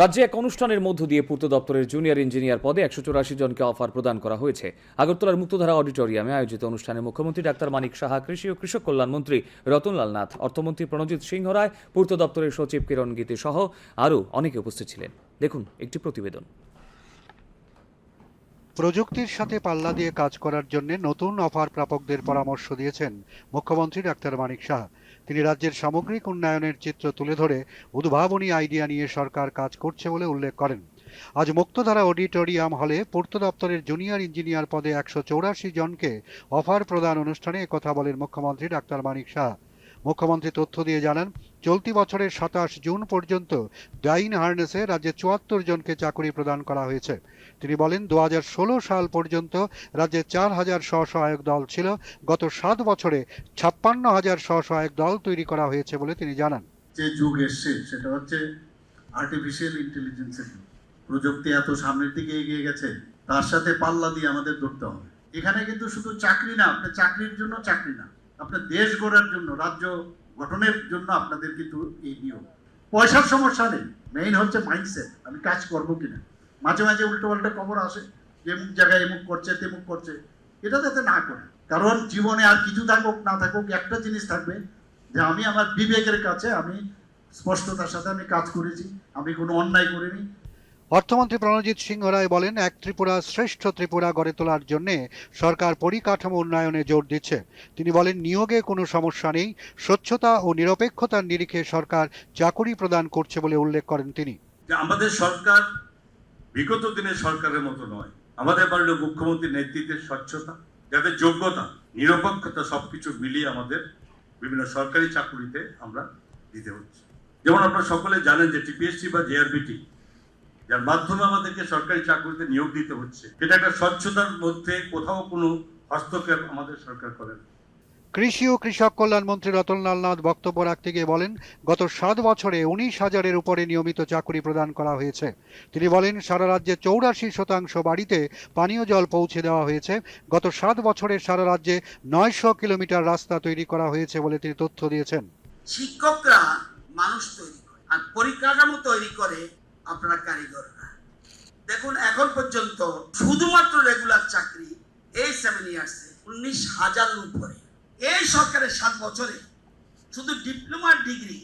রাজ্যে এক অনুষ্ঠানের মধ্য দিয়ে পূর্ত দপ্তরের জুনিয়র ইঞ্জিনিয়ার পদে একশো চৌরাশি জনকে অফার প্রদান করা হয়েছে। আগরতলার মুক্তধারা অডিটোরিয়ামে আয়োজিত অনুষ্ঠানে মুখ্যমন্ত্রী ডাক্তার মানিক সাহা, কৃষি ও কৃষক কল্যাণ মন্ত্রী রতনলাল নাথ, অর্থমন্ত্রী প্রণজিৎ সিংহ রায়, পূর্ত দপ্তরের সচিব কিরণ গীতি সহ আরও অনেকে উপস্থিত ছিলেন। দেখুন একটি প্রতিবেদন। প্রযুক্তির সাথে পাল্লা দিয়ে কাজ করার জন্য নতুন অফার প্রাপকদের পরামর্শ দিয়েছেন মুখ্যমন্ত্রী ডাক্তার মানিক শাহ তিনি রাজ্যের সামগ্রিক উন্নয়নের চিত্র তুলে ধরে উদ্ভাবনী আইডিয়া নিয়ে সরকার কাজ করছে বলে উল্লেখ করেন। আজ মুক্তধারা অডিটোরিয়াম হলে পূর্ত দপ্তরের জুনিয়র ইঞ্জিনিয়ার পদে একশো চৌরাশি জনকে অফার প্রদান অনুষ্ঠানে কথা বলেন মুখ্যমন্ত্রী ডাক্তার মানিক শাহ। মুখ্যমন্ত্রী তথ্য দিয়ে জানান, চলতি বছরের সাতাশ জুন পর্যন্ত ডাইন হার্নেসে রাজ্যে চুয়াত্তর জনকে চাকরি প্রদান করা হয়েছে। তিনি বলেন দু হাজার ষোলো সাল পর্যন্ত রাজ্যে চার হাজার স্বসহায়ক দল ছিল। গত সাত বছরে ছাপ্পান্ন হাজার স্বসহায়ক দল তৈরি করা হয়েছে বলে তিনি জানান। যে যুগ এসছে, সেটা হচ্ছে আর্টিফিশিয়াল ইন্টেলিজেন্সের প্রযুক্তি এত সামনের দিকে এগিয়ে গেছে, তার সাথে পাল্লা দিয়ে আমাদের ধরতে হবে। এখানে কিন্তু শুধু চাকরি না আপনার চাকরির জন্য চাকরি না। আপনার দেশ গড়ার জন্য, রাজ্য গঠনের জন্য আপনাদের কিন্তু এই নিয়ম। পয়সার সমস্যা নেই। মেইন হচ্ছে মাইন্ডসেট আমি কাজ করব কিনা। মাঝে মাঝে উল্টো পাল্টা খবর আসে যে এমুক জায়গায় এমুক করছে, তেমুক করছে। এটা যাতে না করে। কারণ জীবনে আর কিছু থাকুক, না থাকুক, একটা জিনিস থাকবে যে আমি আমার বিবেকের কাছে আমি স্পষ্টতার সাথে আমি কাজ করেছি, আমি কোনো অন্যায় করিনি। অর্থমন্ত্রী প্রণজিৎ সিংহ রায় বলেন, এক ত্রিপুরা শ্রেষ্ঠ ত্রিপুরা গড়ে তোলার জন্য সরকার পরিকাঠামো উন্নয়নে জোর দিচ্ছে। তিনি বলেন, নিয়োগে কোনো সমস্যা নেই, স্বচ্ছতা ও নিরপেক্ষতার নিরিখে সরকার চাকুরি প্রদান করছে বলে উল্লেখ করেন তিনি। আমাদের সরকার বিগত দিনের সরকারের মতো নয়। আমাদের মাননীয় মুখ্যমন্ত্রীর নেতৃত্বে স্বচ্ছতা, যাদের যোগ্যতা, নিরপেক্ষতা সবকিছু মিলিয়ে আমাদের বিভিন্ন সরকারি চাকুরিতে আমরা দিতে হচ্ছে। যেমন আপনারা সকলে জানেন যে টিপিএসসি বা জেআরবিটি যার মাধ্যমে আমাদেরকে সরকারি চাকুরিতে নিয়োগ দিতে হচ্ছে। এটা একটা স্বচ্ছতার মধ্যে কোথাও কোনো হস্তক্ষেপ আমাদের সরকার করেন কৃষি ও কৃষক কল্যাণ মন্ত্রী রতনলাল নাথ বক্তব্য রাখতে গিয়ে বলেন গত সাত বছরে উনিশ হাজারের উপরে নিয়মিত চাকরি প্রদান করা হয়েছে। তিনি বলেন সারা রাজ্যে চৌরাশি শতাংশ বাড়িতে পানীয় জল পৌঁছে দেওয়া হয়েছে। গত সাত বছরে সারা রাজ্যে নয়শো কিলোমিটার রাস্তা তৈরি করা হয়েছে বলে তিনি তথ্য দিয়েছেন। শিক্ষকরা মানুষ তৈরি করে আর পরিকাঠামো তৈরি করে আপনারা কারিগররা দেখুন এখন পর্যন্ত শুধুমাত্র রেগুলার চাকরি এই সেভেন ইয়ার্সে উনিশ হাজার উপরে এই সরকারের সাত বছরে শুধু ডিপ্লোমার ডিগ্রি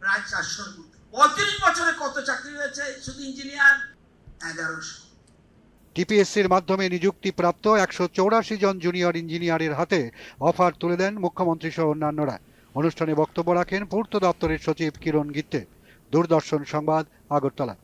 প্রায় চারশোর মতো। পঁয়ত্রিশ বছরে কত চাকরি হয়েছে শুধু ইঞ্জিনিয়ার এগারোশো। টিপিএসসির মাধ্যমে নিযুক্তিপ্রাপ্ত একশো চৌরাশি জন জুনিয়র ইঞ্জিনিয়ারের হাতে অফার তুলে দেন মুখ্যমন্ত্রী সহ অন্যান্যরা। অনুষ্ঠানে বক্তব্য রাখেন পূর্ত দপ্তরের সচিব কিরণ গিত্তে। দূরদর্শন সংবাদ আগরতলা।